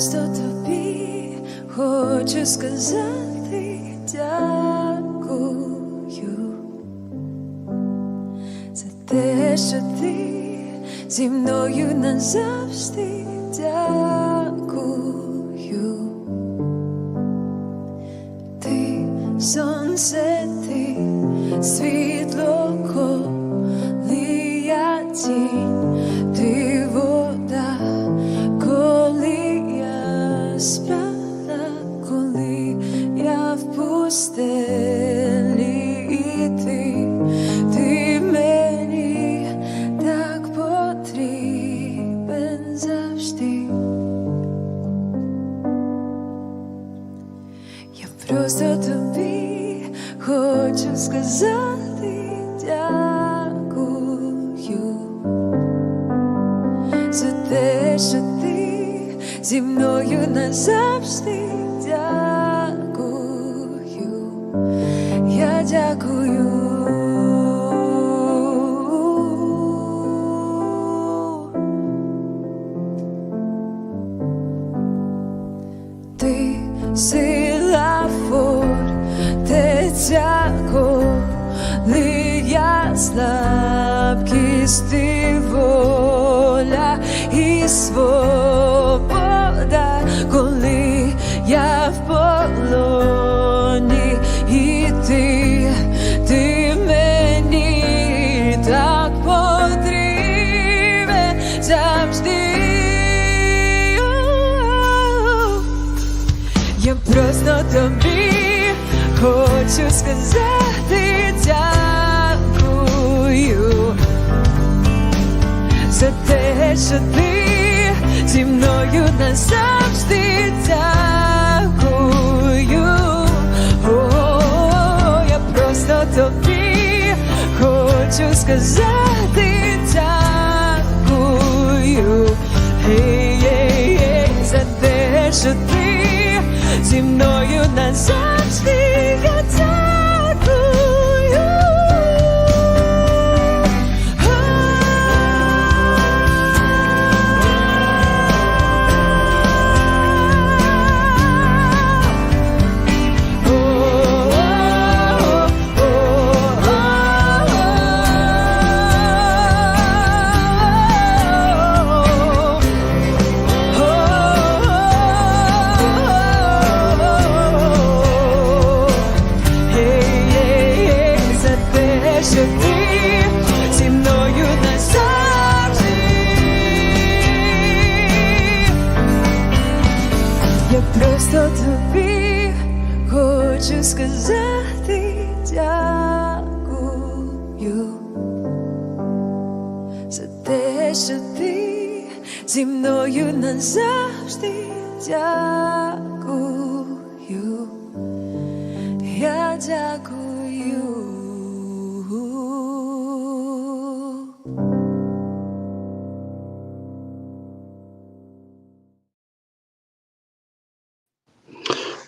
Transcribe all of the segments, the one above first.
просто тобі хочу сказати дякую за те, що ти зі мною назавжди дякую. Ти сонце, ти світло, просто тобі хочу сказати дякую за те, що ти зі мною назавжди дякую. Я дякую. Слабкість, ти воля і свобода, коли я в полоні, і ти, ти мені так потрібен завжди. Я просто тобі хочу сказати що ти зі мною назавжди дякую. О, я просто тобі хочу сказати дякую. Гей, гей, гей, за те, що ти зі мною назавжди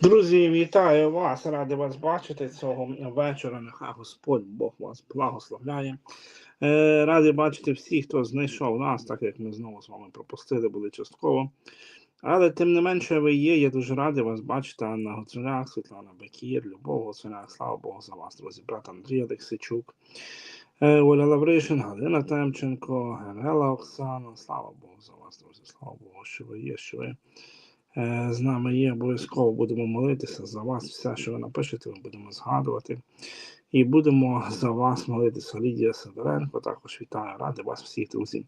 Друзі, вітаю вас! Радий вас бачити цього вечора. Нехай Господь Бог вас благословляє. Е, Радий бачити всіх, хто знайшов нас, так як ми знову з вами пропустили, були частково. Але тим не менше ви є. Я дуже радий вас бачити. Анна Гоцуляк, Світлана Бекір, Любов Гоцуляк. Слава Богу за вас, друзі, брат Андрій Олексійчук, е, Оля Лавришин, Галина Темченко, Генела Оксана. Слава Богу за вас, друзі. Слава Богу, що ви є, що ви е, з нами є. Обов'язково будемо молитися за вас. Все, що ви напишете, ми будемо згадувати. І будемо за вас молитися. Лідія Сидоренко, також вітаю, радий вас всіх, друзі.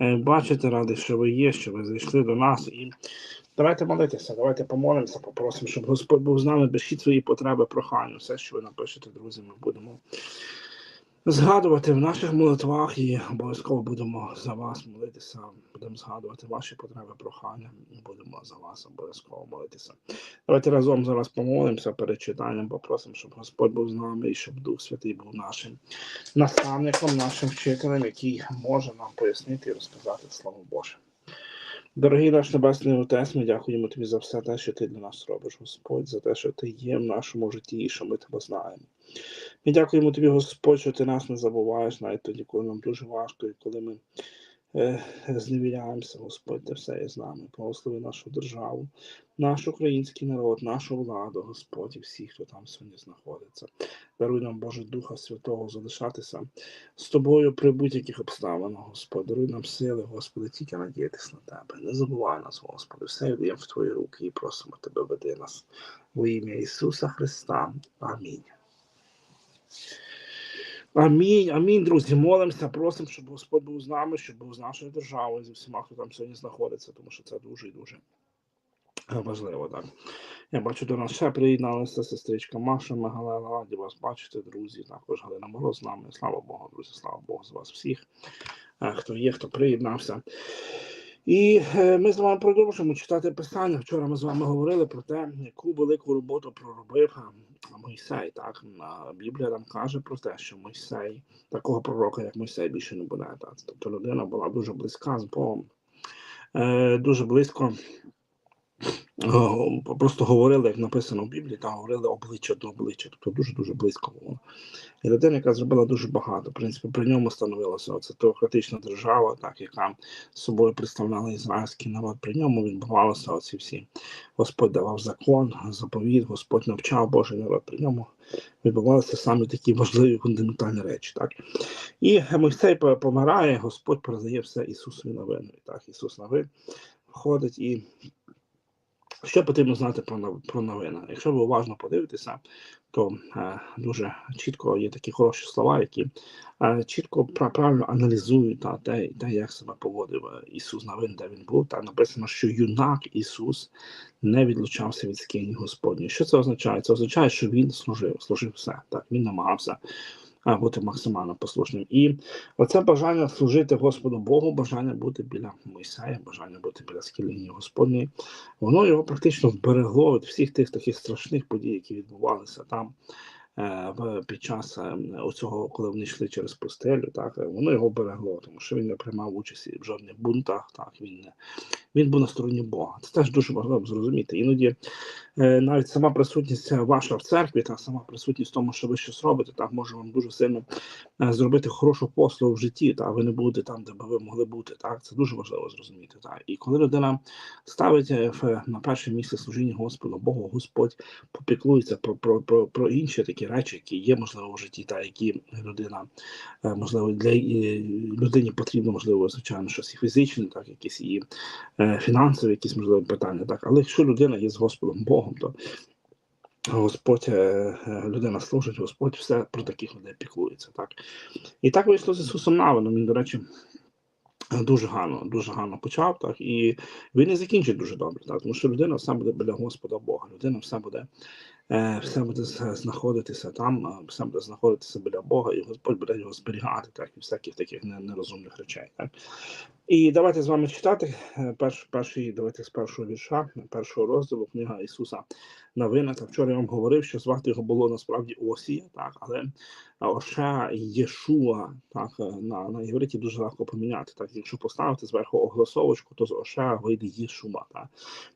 Е, Бачите, радий, що ви є, що ви зайшли до нас. І давайте молитися, давайте помолимося, попросимо, щоб Господь був з нами, пишіть свої потреби, прохання. Все, що ви напишете, друзі, ми будемо згадувати в наших молитвах і обов'язково будемо за вас молитися, будемо згадувати ваші потреби, прохання, і будемо за вас обов'язково молитися. Давайте разом зараз помолимося перед читанням, попросимо, щоб Господь був з нами і щоб Дух Святий був нашим наставником, нашим вчителем, який може нам пояснити і розказати Слово Боже. Дорогий наш Небесний Отець, ми дякуємо Тобі за все те, що ти для нас робиш, Господь, за те, що ти є в нашому житті і що ми тебе знаємо. Ми дякуємо Тобі, Господь, що ти нас не забуваєш, навіть тоді, коли нам дуже важко, і коли ми зневіряємося, Господь, де все є з нами. Благослови нашу державу, наш український народ, нашу владу, Господь, і всіх, хто там сьогодні знаходиться. Даруй нам, Боже, Духа Святого, залишатися з тобою при будь-яких обставинах, Господь. Даруй нам сили, Господи, тільки надіятися на Тебе. Не забувай нас, Господи, все віддаємо в Твої руки і просимо Тебе, веди нас во ім'я Ісуса Христа. Амінь. Амінь, амінь, друзі. Молимося, просимо, щоб Господь був з нами, щоб був з нашою державою, зі всіма, хто там сьогодні знаходиться, тому що це дуже і дуже важливо. Так. Я бачу, до нас ще приєдналася сестричка Маша Мегалела. Раді вас бачити, друзі. Також Галина Мороз з нами. Слава Богу, друзі, слава Богу з вас всіх, е, хто є, хто приєднався. І е, ми з вами продовжимо читати писання. Вчора ми з вами говорили про те, яку велику роботу проробив е, Мойсей. Так Біблія нам каже про те, що Мойсей, такого пророка, як Мойсей, більше не буде. Так? Тобто людина була дуже близька з Богом, е, дуже близько. Е, Просто говорили, як написано в Біблії, та говорили обличчя до обличчя, тобто дуже-дуже близько було. І людина, яка зробила дуже багато. В принципі, при ньому становилася оця теократична держава, так, яка собою представляла ізраїльський народ. При ньому відбувалося оці всі. Господь давав закон, заповіт, Господь навчав Божий народ. При ньому відбувалися саме такі важливі фундаментальні речі. Так? І Мойсей помирає, Господь передає все Ісусові новину. Так, Ісус новин входить і. Що потрібно знати про про новини? Якщо ви уважно подивитеся, то е, дуже чітко є такі хороші слова, які е, чітко правильно аналізують та, те, те, як себе поводив е, Ісус Новин, де він був. Та написано, що юнак Ісус не відлучався від скині Господньої. Що це означає? Це означає, що він служив, служив все. Так, він намагався е, бути максимально послушним. І оце бажання служити Господу Богу, бажання бути біля Мойсея, бажання бути біля скеліні Господньої, воно його практично вберегло від всіх тих таких страшних подій, які відбувалися там. е, Під час е, оцього, коли вони йшли через пустелю, так воно його берегло, тому що він не приймав участі в жодних бунтах. Так він не він був на стороні Бога. Це теж дуже важливо зрозуміти. Іноді е, навіть сама присутність ваша в церкві, та сама присутність в тому, що ви щось робите, так може вам дуже сильно е, зробити хорошу послугу в житті, та ви не будете там, де би ви могли бути. Так це дуже важливо зрозуміти. Так і коли людина ставить е, на перше місце служіння Господу Богу, Господь попіклується про, про, про, про інші такі речі, які є можливо в житті, та які людина е, можливо для е, людині потрібно, можливо, звичайно, щось і фізичне, так якісь е, фінансові, якісь можливі питання. Так, але якщо людина є з Господом Богом, то Господь, е, е, людина служить, Господь все про таких людей піклується. Так і так вийшло з Ісусом Навином. Він, до речі. Дуже гарно, дуже гарно почав, так і він і закінчить дуже добре, так тому що людина все буде біля Господа Бога. Людина все буде, е, все буде знаходитися там, е, все буде знаходитися біля Бога, і Господь буде його зберігати, так і всяких таких нерозумних речей. Так і давайте з вами читати е, перш, перший, давайте з першого вірша, першого розділу книга Ісуса Новина. Та вчора я вам говорив, що звати його було насправді Осія, так, але Оша Єшуа, так, е, на, на євриті дуже легко поміняти. Так, якщо поставити зверху оголосовочку, то з Оша вийде Єшуа. Так.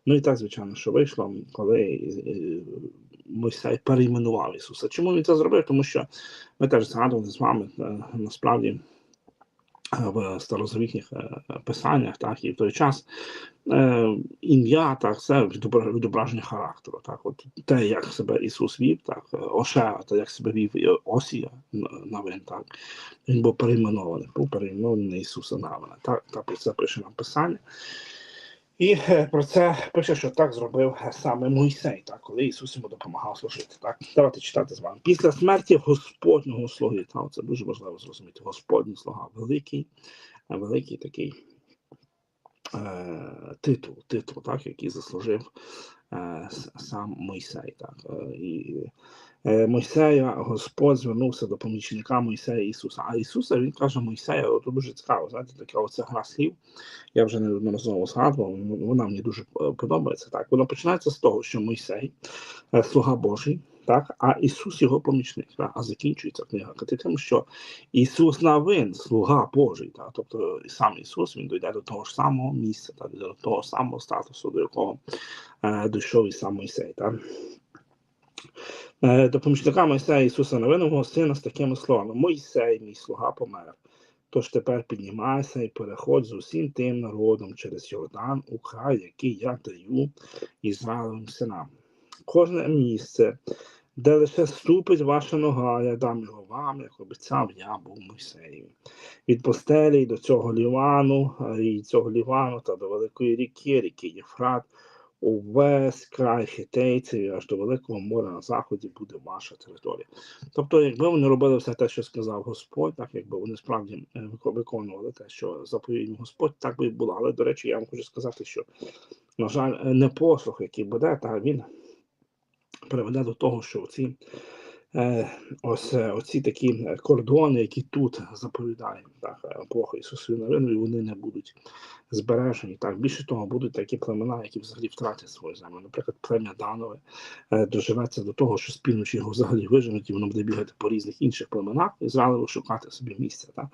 Ну і так, звичайно, що вийшло, коли е, Мойсей перейменував Ісуса. Чому він це зробив? Тому що ми теж згадували з вами е, насправді е, в старозавітніх е, писаннях, так, і в той час ім'я, так, це відображення характеру. Так, от те, як себе Ісус вів, так, Оше, те, як себе вів Осія Навин, так, він був перейменований, був перейменований Ісуса Навина. Так, так про це пише нам писання. І е, про це пише, що так зробив саме Мойсей, так, коли Ісус йому допомагав служити. Так, давайте читати з вами. Після смерті Господнього слуги, так, це дуже важливо зрозуміти. Господній слуга великий, великий такий титул, титул, так, який заслужив е, сам Мойсей. Так, е, і е, Мойсея Господь звернувся до помічника Мойсея Ісуса. А Ісуса він каже Мойсея, от дуже цікаво, знаєте, така оця гра слів. Я вже неодноразово згадував, вона мені дуже е, подобається. Так, вона починається з того, що Мойсей, е, слуга Божий, так, а Ісус його помічник. Так, а закінчується книга тим, що Ісус навин, слуга Божий. Так, тобто сам Ісус він дійде до того ж самого місця, так, до того самого статусу, до якого е, дійшов і сам Мойсей. Так. Е, До помічника Мойсея Ісуса Новиного сина з такими словами: Мойсей, мій слуга, помер. Тож тепер піднімайся і переходь з усім тим народом через Йордан у край, який я даю Ізраїлевим синам. Кожне місце, де лише ступить ваша нога, я дам його вам, як обіцяв я був Мойсеєві. Від постелі до цього лівану, і цього лівану та до великої ріки, ріки Єфрат, увесь край хітейців аж до Великого моря на заході буде ваша територія. Тобто, якби вони робили все те, що сказав Господь, так якби вони справді е, виконували те, що заповів їм Господь, так би і було. Але до речі, я вам хочу сказати, що на жаль, е, непослух, який буде, та він приведе до того, що ці е, ось е, оці такі е, кордони, які тут заповідає так, е, Бог Ісусу Навину, і вони не будуть збережені. Так більше того, будуть такі племена, які взагалі втратять свою землю. Наприклад, плем'я Данове е, доживеться до того, що з півночі його взагалі виженуть, і воно буде бігати по різних інших племенах і Ізраїлеву шукати собі місця. Так?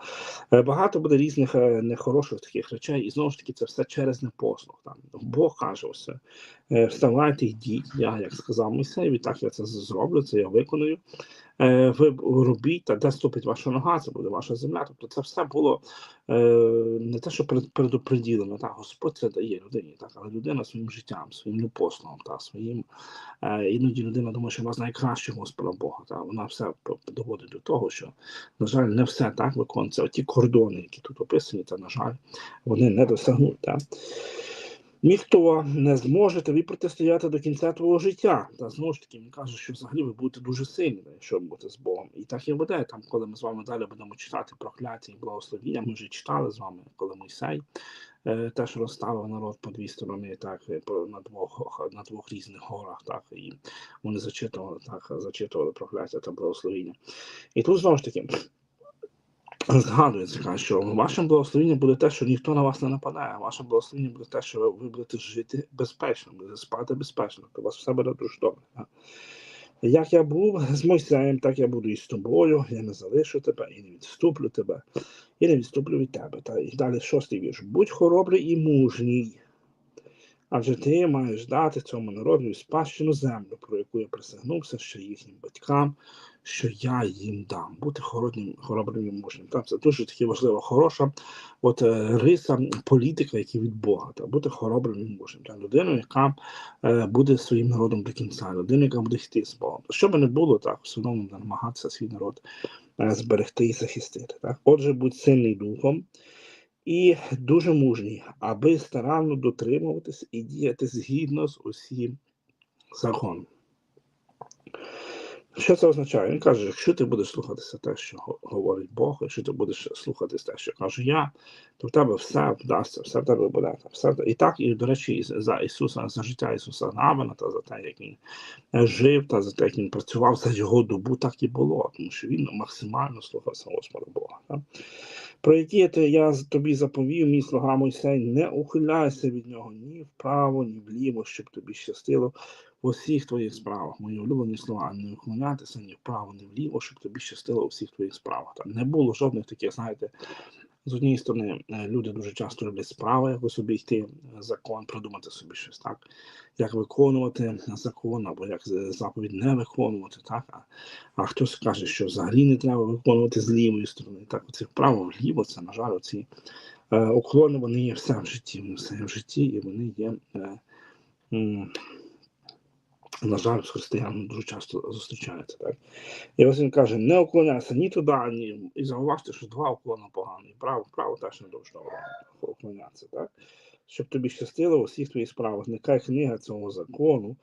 Е, Багато буде різних е, нехороших таких речей, і знову ж таки, це все через непослух. Бог каже все. Вставайте, йдіть. Я, як сказав Мойсеєві, так я це зроблю, це я виконую. Ви робіть, та де ступить ваша нога, це буде ваша земля. Тобто це все було е, не те, що предупреділено. Так, Господь це дає людині, так, але людина своїм життям, своїм непослухом, так, своїм е, іноді людина думає, що вона знає краще Господа Бога. Так, вона все доводить до того, що, на жаль, не все так виконується. Оті кордони, які тут описані, це, на жаль, вони не досягнуть. Так. Ніхто не зможе тобі протистояти до кінця твого життя. Та знову ж таки він каже, що взагалі ви будете дуже сильні, якщо бути з Богом. І так і буде. Там, коли ми з вами далі будемо читати прокляття і благословіння, ми вже читали з вами, коли Мойсей е, теж розставив народ по дві сторони, так е, на двох на двох різних горах, так і вони зачитували так, зачитували прокляття та благословіння. І тут знову ж таки. Каже, що вашим благословенням буде те, що ніхто на вас не нападає. Вашим благословенням буде те, що ви будете жити безпечно, будете спати безпечно, то у вас все буде дуже добре. Як я був з Мойсеєм, так я буду і з тобою. Я не залишу тебе і не відступлю тебе, і не відступлю від тебе. Та і далі шостий вірш. Будь хоробрий і мужній. Адже ти маєш дати цьому народу спадщину землю, про яку я присягнувся ще їхнім батькам, що я їм дам. Бути хоробрим, хоробрим і мужнім. Так, це дуже таки важлива, хороша от, е, риса політика, які від Бога. Та, бути хоробрим і мужнім. Та, людиною, яка е, буде своїм народом до кінця, людиною, яка буде йти з Богом. Що би не було, так, все одно намагатися свій народ е, зберегти і захистити. Так? Отже, будь сильний духом і дуже мужній, аби старанно дотримуватись і діяти згідно з усім законом. Що це означає? Він каже, якщо ти будеш слухатися те, що говорить Бог, якщо ти будеш слухатися те, що кажу я, то в тебе все вдасться, все в тебе буде. Все І так, і до речі, за Ісуса, за життя Ісуса Навина, та за те, як він е, жив, та за те, як він працював за його добу, так і було, тому що він максимально слухався Господа Бога. Так? Про які ти я тобі заповів, мій слуга Мойсей, не ухиляйся від нього ні вправо, ні вліво, щоб тобі щастило у всіх твоїх справах. Мої улюблені слова, не уклонятися ні вправо, ні вліво, щоб тобі щастило у всіх твоїх справах. Там не було жодних таких, знаєте, з однієї сторони, е, люди дуже часто люблять справи, якось собі йти е, закон, придумати собі щось так, як виконувати закон, або як заповідь не виконувати, так. А, а хтось каже, що взагалі не треба виконувати з лівої сторони. Так, оце вправо вліво, це, на жаль, оці е, уклони, вони є все в житті, вони все в житті, і вони є. Е, м, на жаль, з християнами дуже часто зустрічаються. Так? І ось він каже: не уклоняйся ні туди, ні. І зауважте, що два уклони погані. Право, право теж не дуже уклонятися. Так? Щоб тобі щастило у всіх твоїх справах. Нехай книга цього закону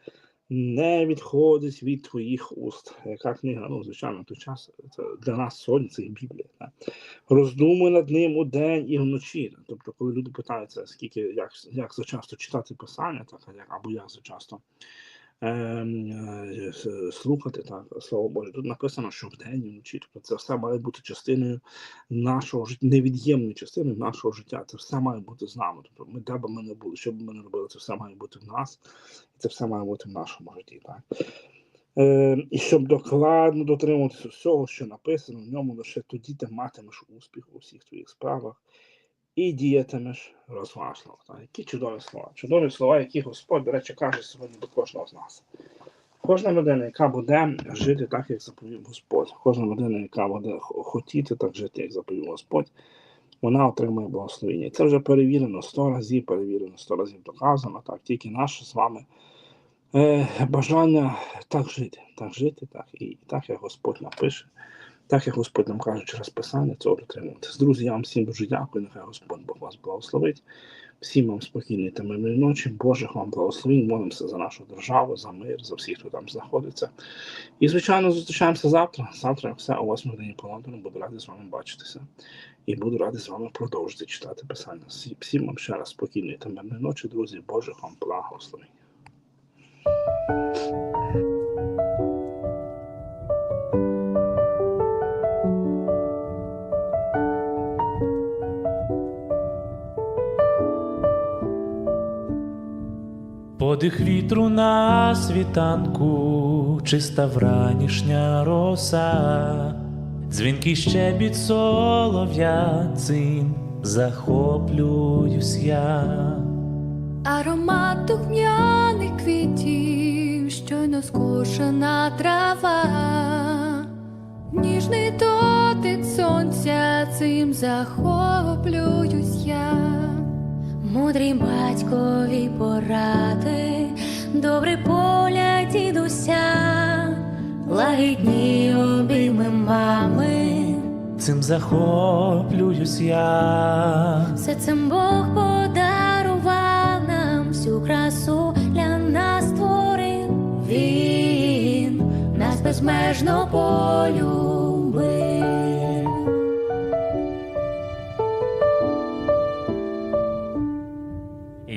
не відходить від твоїх уст. Яка книга? Ну, звичайно, той час це для нас сьогодні це і Біблія. Так? Роздумуй над ним у день і вночі. Тобто, коли люди питаються, скільки як, як за часто читати писання, так, або як за часто слухати так, слово Боже. Тут написано, що вдень і вночі. Тобто це все має бути частиною нашого життя, невід'ємною частиною нашого життя. Це все має бути з нами. Тобто ми де б ми не були, що б ми не робили, це все має бути в нас, і це все має бути в нашому житті. Так? Е, і щоб докладно дотримуватися всього, що написано в ньому, лише тоді ти матимеш успіх у всіх твоїх справах і діятимеш розважливо. Які чудові слова. Чудові слова, які Господь, до речі, каже сьогодні до кожного з нас. Кожна людина, яка буде жити так, як заповів Господь, кожна людина, яка буде хотіти так жити, як заповів Господь, вона отримує благословення. Це вже перевірено сто разів, перевірено сто разів доказано. Так, тільки наше з вами е, бажання так жити, так жити, так і так, як Господь напише, так як Господь нам каже через Писання, це дотримуватись. Друзі, я вам всім дуже дякую. Нехай Господь Бог вас благословить. Всім вам спокійної та мирної ночі, Божих вам благословень. Молимося за нашу державу, за мир, за всіх, хто там знаходиться. І, звичайно, зустрічаємося завтра. Завтра, як все о 8 годині по Лондону, буду радий з вами бачитися. І буду радий з вами продовжити читати писання. Всім вам ще раз спокійної та мирної ночі, друзі. Божих вам благословень. Подих вітру на світанку, чиста вранішня роса, дзвінкий щебіт солов'я цим захоплююсь я. Аромат духмяних квітів, щойно скошена трава, ніжний дотик сонця, цим захоплююсь я. Мудрі батькові поради, добрий поля дідуся, лагідні обійми мами. Цим захоплююсь я. Все цим Бог подарував нам всю красу для нас створив. Він нас безмежно полюбив.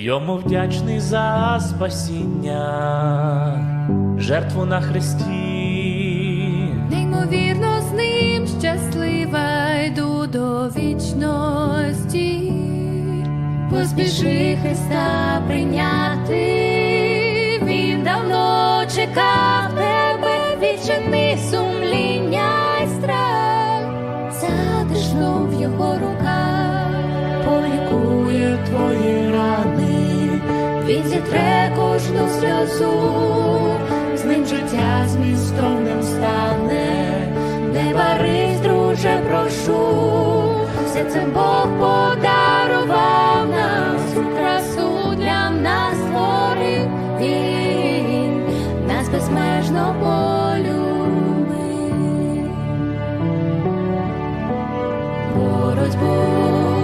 Йому вдячний за спасіння, жертву на хресті. Неймовірно з ним щаслива йду до вічності. Поспіши Христа прийняти, він давно чекав тебе, відчини сумління й страх, затишно в його руках, полікує рани, він зітре кожну сльозу, з ним життя змістовним стане, не барись, друже, прошу, все це Бог подарував нам, всю красу для нас створив він, нас безмежно полюбив. боротьбу,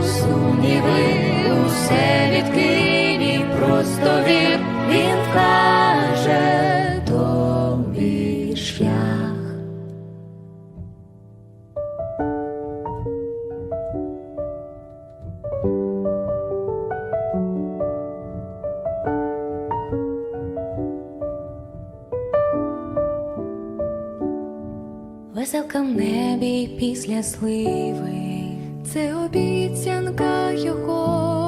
сумніви, усе відкинь і просто вір, він вкаже тобі шлях. Веселка в небі після сливи, це обіцянка його,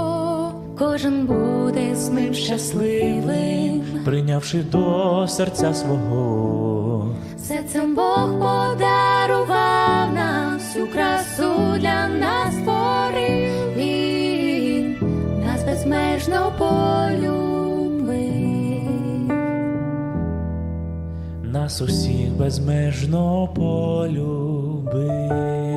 кожен буде з ним щасливим. прийнявши до серця свого. Серцем Бог подарував нам всю красу для нас створив він, нас безмежно полюбив. Нас усіх безмежно полюбив.